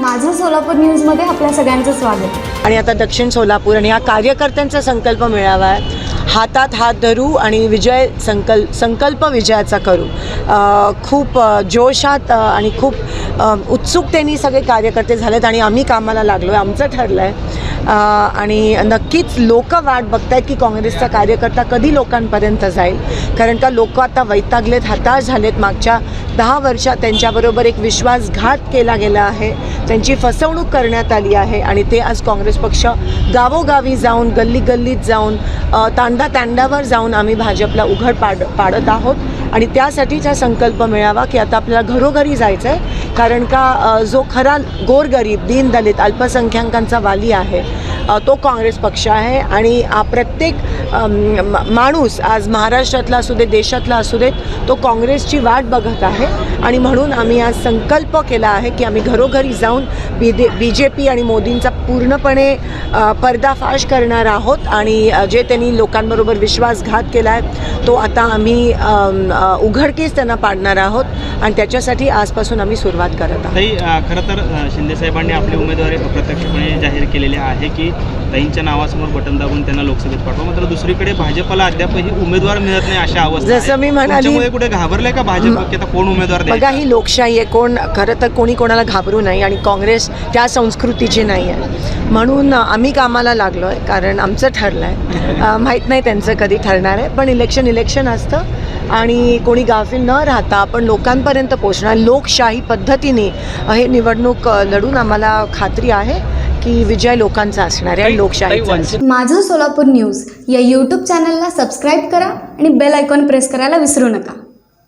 माझं सोलापूर न्यूजमध्ये आपल्या सगळ्यांचं स्वागत. आणि आता दक्षिण सोलापूर आणि हा कार्यकर्त्यांचा संकल्प मिळावा आहे. हातात हात धरू आणि विजय संकल्प संकल्प विजयाचा करू. खूप जोशात आणि खूप उत्सुकतेने सगळे कार्यकर्ते झालेत आणि आम्ही कामाला लागलो आहे आमचं ठरलं आहे आणि नक्कीच लोक वाट बघतायत की काँग्रेसचा कार्यकर्ता कधी लोकांपर्यंत जाईल. कारण का लोक आता वैतागलेत हताश झालेत. मागच्या दहा वर्षात त्यांच्याबरोबर एक विश्वासघात केला गेला आहे. त्यांची फसवणूक करण्यात आली आहे आणि ते आज काँग्रेस पक्ष गावोगावी जाऊन गल्ली गल्लीत जाऊन तांडा तांड्यावर जाऊन आम्ही भाजपला उघड पाड पाडत आहोत. आणि त्यासाठीच हा संकल्प मिळावा की आता आपल्याला घरोघरी जायचं आहे कारण का जो खरा गोरगरीब दीनदलित अल्पसंख्याकांचा वाली आहे तो काँग्रेस पक्ष आहे आणि प्रत्येक माणूस आज महाराष्ट्रातला असू दे देशातला असू देत तो काँग्रेसची वाट बघत आहे. आणि म्हणून आम्ही आज संकल्प केला आहे की आम्ही घरोघरी जाऊन बी दे बी जे पी आणि मोदींचा पूर्णपणे पर्दाफाश करणार आहोत. आणि जे त्यांनी लोकांबरोबर विश्वासघात केला आहे तो आता आम्ही उघडकीस त्यांना पाडणार आहोत. आणि त्याच्यासाठी आजपासून आम्ही सुरुवात करत आहोत. खरं तर शिंदे साहेबांनी आपली उमेदवारी प्रत्यक्षपणे जाहीर केलेली आहे की ताईंच्या नावासमोर बटन दाबून त्यांना लोकसभेत पाठवा. मात्र दुसरीकडे भाजपला अद्यापही उमेदवार मिळत नाही अशा अवस्था जसं. मी म्हणाली- कुठे घाबरले का भाजप? की आता कोण उमेदवार? बघा ही लोकशाही आहे. कोण खरं तर कोणी कोणाला घाबरू नाही आणि काँग्रेस त्या संस्कृतीची नाही आहे. म्हणून आम्ही कामाला लागलो आहे कारण आमचं ठरलं आहे माहीत नाही त्यांचं कधी ठरणार आहे पण इलेक्शन इलेक्शन असतं आणि कोणी गाफील न राहता आपण लोकांपर्यंत पोचणार लोकशाही पद्धतीने हे निवडणूक लढून आम्हाला खात्री आहे. की विजय लोकांचा असणार आहे असणार. माझं सोलापूर न्यूज या यूट्यूब चॅनलला सबस्क्राईब करा आणि बेल आयकॉन प्रेस करायला विसरू नका